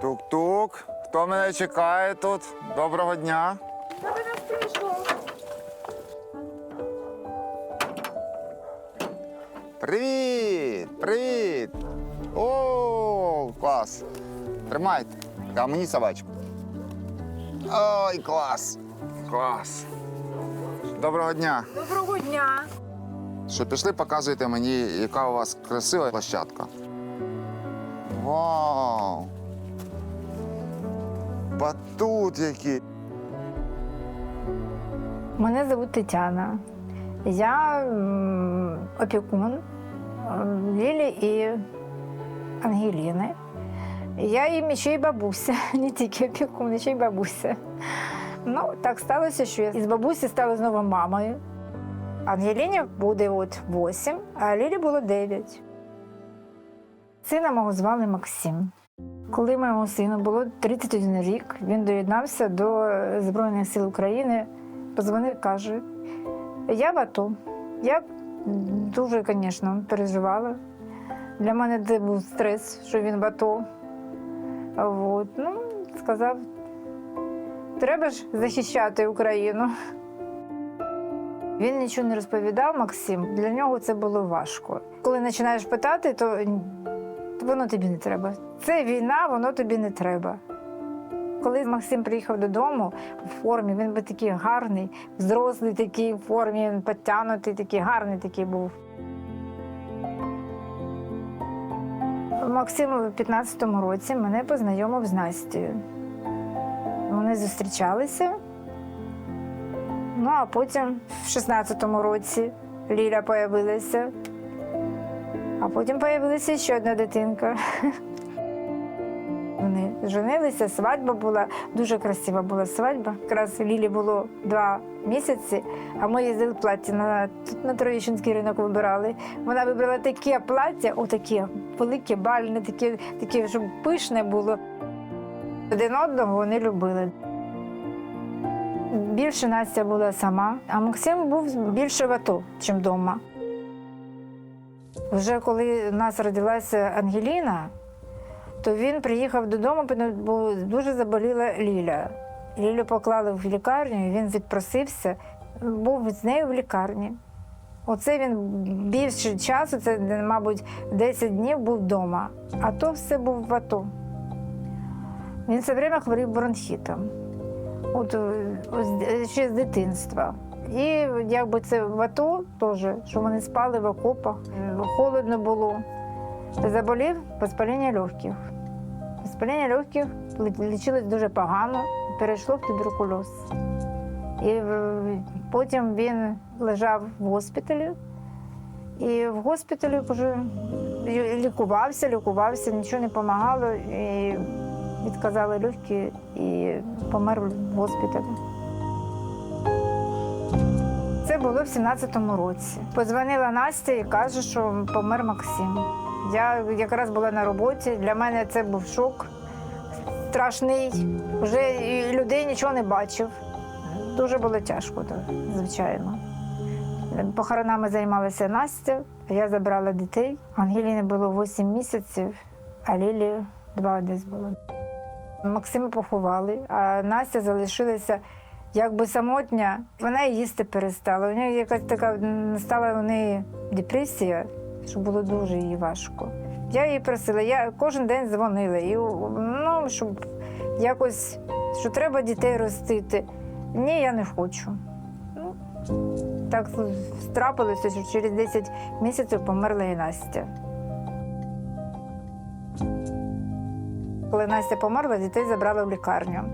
Тук-тук. Хто мене чекає тут? Доброго дня. Привіт! Привіт! О, клас! Тримайте. А мені собачку. Ой, клас! Клас! Доброго дня! Доброго дня. Що пішли, показуйте мені, яка у вас красива площадка. Вау! Батут який! Мене звуть Тетяна. Я опікун Лілі і Ангеліни. Я їм ще й бабуся, не тільки опікун, ще й бабуся. Ну, так сталося, що я із бабусі стала знову мамою. Ангеліні буде от 8, а Лілі було 9. Сина мого звали Максим. Коли моєму сину було 31 рік, він доєднався до Збройних сил України, позвонив, каже: Я в АТО. Я дуже, звісно, переживала. Для мене це був стрес, що він в АТО. От. Ну, сказав, треба ж захищати Україну. Він нічого не розповідав, Максим. Для нього це було важко. Коли починаєш питати, то воно тобі не треба. Це війна, воно тобі не треба. Коли Максим приїхав додому в формі, він був такий гарний, взрослий такий в формі, він підтягнутий, такий гарний такий був. Максим у 15-му році мене познайомив з Настею. Вони зустрічалися. Ну, а потім в 16-му році Ліля появилася. А потім з'явилася ще одна дитинка. Вони женилися, свадьба була, дуже красива була свадьба. Якраз Лілі було два місяці, а ми їздили в платі на, на Троєщинський ринок вибирали. Вона вибрала таке плаття, отаке велике, бальне, таке, таке, щоб пишне було. Один одного вони любили. Більше Настя була сама, а Максим був більше в АТО, ніж вдома. Вже коли в нас родилася Ангеліна, то він приїхав додому, бо дуже заболіла Ліля. Лілю поклали в лікарню, він відпросився, був з нею в лікарні. Оце він більше часу, це, мабуть, 10 днів був вдома, а то все був в АТО. Він все время хворів бронхітом. От е, ось ще з дитинства. І якби це в АТО теж, що вони спали в окопах, е, холодно було. Заболів воспаління легких. Воспаління легких лічилось дуже погано, перейшло в туберкульоз. І е, потім він лежав в госпіталі, і в госпіталі вже лікувався, лікувався, нічого не допомагало. І відказали легкі і помер в госпіталі. Це було в 17-му році. Позвонила Настя і каже, що помер Максим. Я якраз була на роботі. Для мене це був шок страшний. Вже людей нічого не бачив. Дуже було тяжко, звичайно. Похоронами займалася Настя, а я забрала дітей. Ангеліні було 8 місяців, а Лілі два десь було. Максима поховали, а Настя залишилася якби самотня. Вона і їсти перестала. У неї якась така стала у неї депресія, що було дуже їй важко. Я її просила, я кожен день дзвонила, і, ну, щоб якось, що треба дітей ростити. Ні, я не хочу. Ну, так трапилося, що через 10 місяців померла і Настя. Коли Настя померла, дітей забрали в лікарню.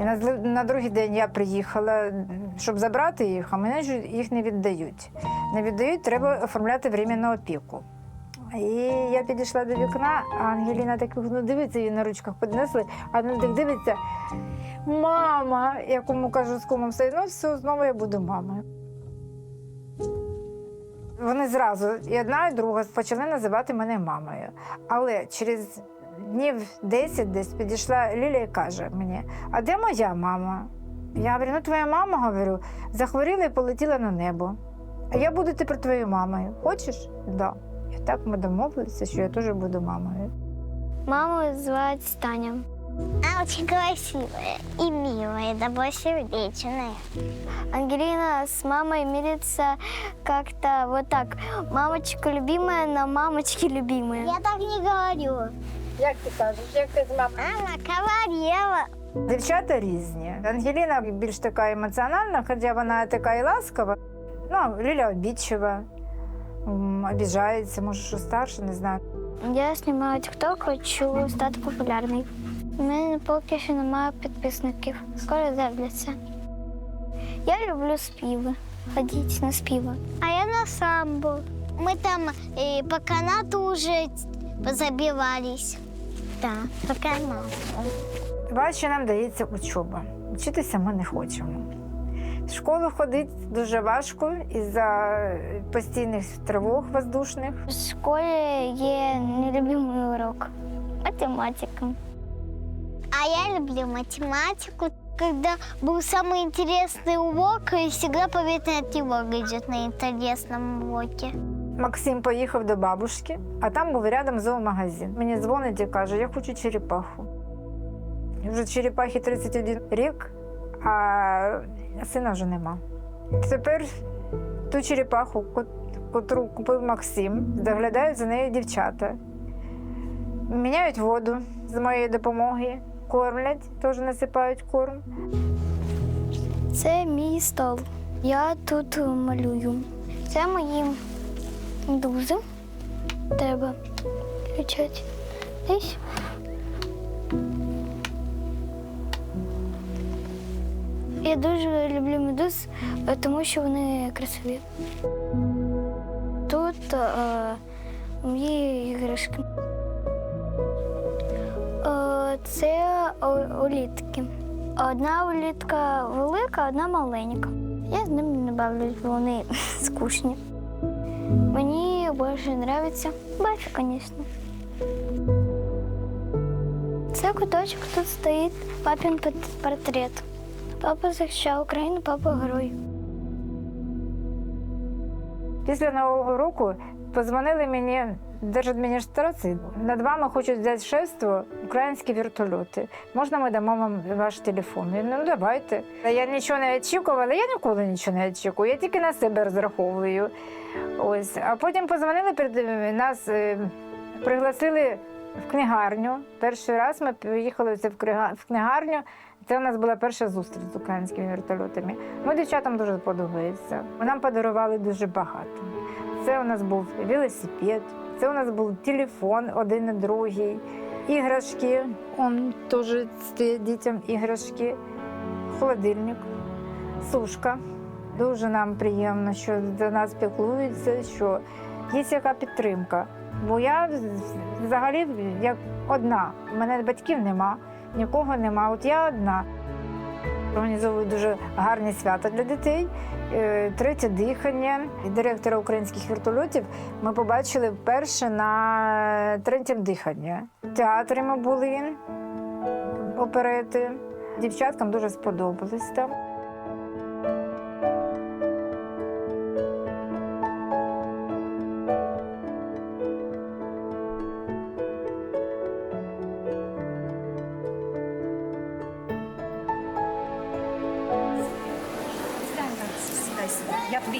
І на, на другий день я приїхала, щоб забрати їх, а мене ж їх не віддають. Не віддають, треба оформляти временну опіку. І я підійшла до вікна, а Ангеліна так ну, дивиться, її на ручках піднесли, а вона так дивиться. Мама, я кому кажу з кумом стою, ну все, знову я буду мамою. Вони зразу, і одна, і друга, почали називати мене мамою. Але через днів 10 десь підійшла Ліля і каже мені: а де моя мама? Я говорю, ну твоя мама, говорю, захворіла і полетіла на небо. А я буду тепер твоєю мамою. Хочеш? Да. І так ми домовилися, що я теж буду мамою. Маму звать Таня. Она очень красивая и милая, добросердечная. Ангелина с мамой мирится как-то вот так. Мамочка любимая, но мамочки любимые. Я так не говорю. Як ти кажеш, як ти з мамою? Мама говорила. Дівчата різні. Ангеліна більш така емоціональна, хоча вона така і ласкава. Ну, Ліля обідчива, обіжається, може, що старше, не знаю. Я знімаю TikTok, хочу стати популярною. У мене поки що немає підписників. Скоро з'являться. Я люблю співи. Ходіть на співи. А я на самбо. Мы там э, по канату уже позабивались. Да, по канату. Важче нам дається учоба. Вчитися ми не хочемо. В школу ходити дуже важко із-за постійних тривог воздушних. В школі є нелюбимий урок. Математика. А я люблю математику. Когда был самый интересный урок, и всегда поветная тревога идет на интересном уроке. Максим поїхав до бабушки, а там був рядом зоомагазин. Мені дзвонить і каже, я хочу черепаху. Вже черепахі 31 рік, а сина вже нема. Тепер ту черепаху, ко- котру купив Максим, доглядають за нею дівчата. Міняють воду з моєї допомоги, кормлять, теж насипають корм. Це мій стол. Я тут малюю. Це мої медузи. Треба включати. Десь. Я дуже люблю медуз, тому що вони красиві. Тут е, мої іграшки. Е, це улітки. Одна улітка велика, одна маленька. Я з ними не бавлюсь, бо вони скучні. Мені більше подобається Бафі, звісно. Це куточок, тут стоїть папін портрет. Папа захищав Україну, папа герой. Після Нового року позвонили мені держадміністрації. Над вами хочуть взяти шефство українські вертольоти. Можна ми дамо вам ваш телефон? Ну давайте. Я нічого не очікувала, я ніколи нічого не очікую, я тільки на себе розраховую. Ось. А потім позвонили перед нас, е, пригласили в книгарню. Перший раз ми поїхали в книгарню. Це у нас була перша зустріч з українськими вертольотами. Ми дівчатам дуже подобається. Нам подарували дуже багато. Це у нас був велосипед, це у нас був телефон один і другий, іграшки. Он теж стоять дітям іграшки, холодильник, сушка. Дуже нам приємно, що за нас піклуються, що є яка підтримка. Бо я взагалі як одна. У мене батьків нема, нікого нема. От я одна. Організовую дуже гарні свята для дітей. Е, Третє дихання директора українських вертольотів ми побачили вперше на третьому диханні. В театрі ми були оперети. Дівчаткам дуже сподобалось там.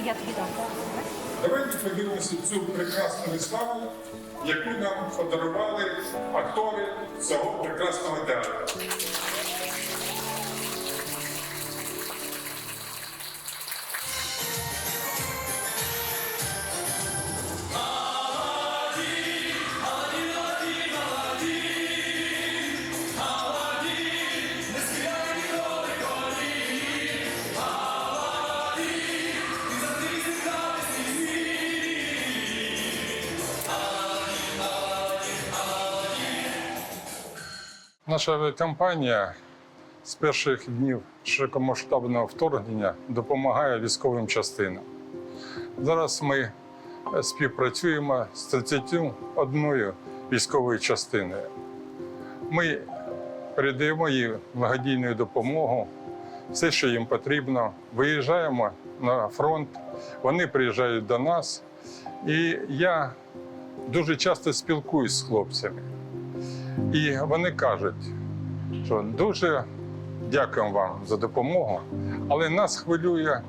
Я тобі, дам. Давайте подивимося цю прекрасну виставу, яку нам подарували актори цього прекрасного театру. Наша компанія з перших днів широкомасштабного вторгнення допомагає військовим частинам. Зараз ми е, співпрацюємо з 31 військовою частиною. Ми передаємо їй благодійну допомогу все, що їм потрібно. Виїжджаємо на фронт, вони приїжджають до нас. І я дуже часто спілкуюсь з хлопцями. І вони кажуть, що дуже дякуємо вам за допомогу, але нас хвилює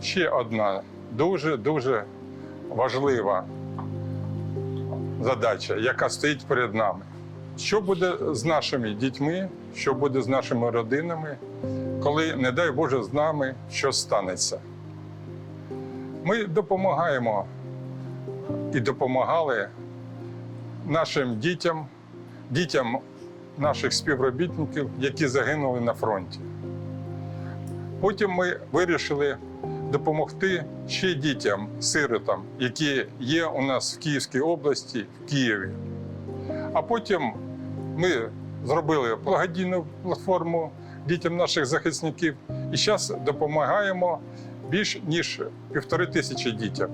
ще одна дуже-дуже важлива задача, яка стоїть перед нами. Що буде з нашими дітьми, що буде з нашими родинами, коли, не дай Боже, з нами щось станеться? Ми допомагаємо і допомагали нашим дітям, дітям наших співробітників, які загинули на фронті. Потім ми вирішили допомогти ще дітям, сиротам, які є у нас в Київській області, в Києві. А потім ми зробили благодійну платформу дітям наших захисників і зараз допомагаємо більш ніж півтори тисячі дітям.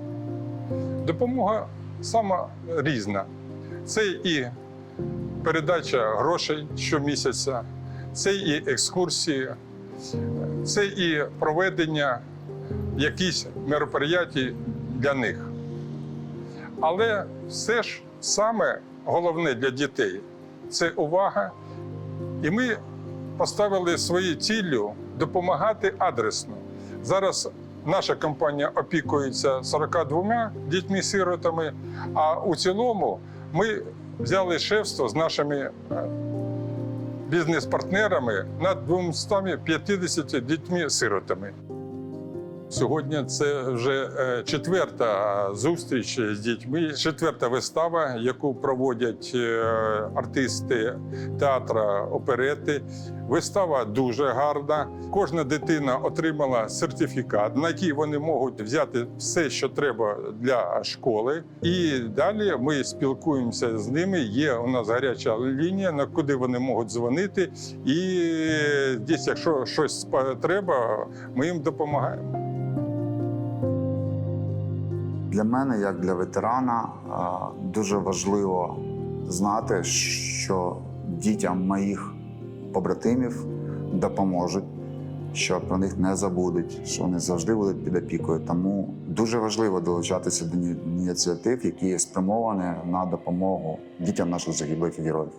Допомога сама різна. Це і передача грошей щомісяця, це і екскурсії, це і проведення якісь мероприятій для них. Але все ж саме головне для дітей це увага. І ми поставили свою ціллю допомагати адресно. Зараз наша компанія опікується 42 дітьми-сиротами, а у цілому ми взяли шефство з нашими е, бізнес-партнерами над 250 дітьми-сиротами. Сьогодні це вже е, четверта зустріч з дітьми, четверта вистава, яку проводять е, артисти театра оперети. Вистава дуже гарна. Кожна дитина отримала сертифікат, на який вони можуть взяти все, що треба для школи. І далі ми спілкуємося з ними. Є у нас гаряча лінія, на куди вони можуть дзвонити. І десь, якщо щось треба, ми їм допомагаємо. Для мене, як для ветерана, дуже важливо знати, що дітям моїх побратимів допоможуть, що про них не забудуть, що вони завжди будуть під опікою. Тому дуже важливо долучатися до іні- ініціатив, які спрямовані на допомогу дітям наших загиблих героїв.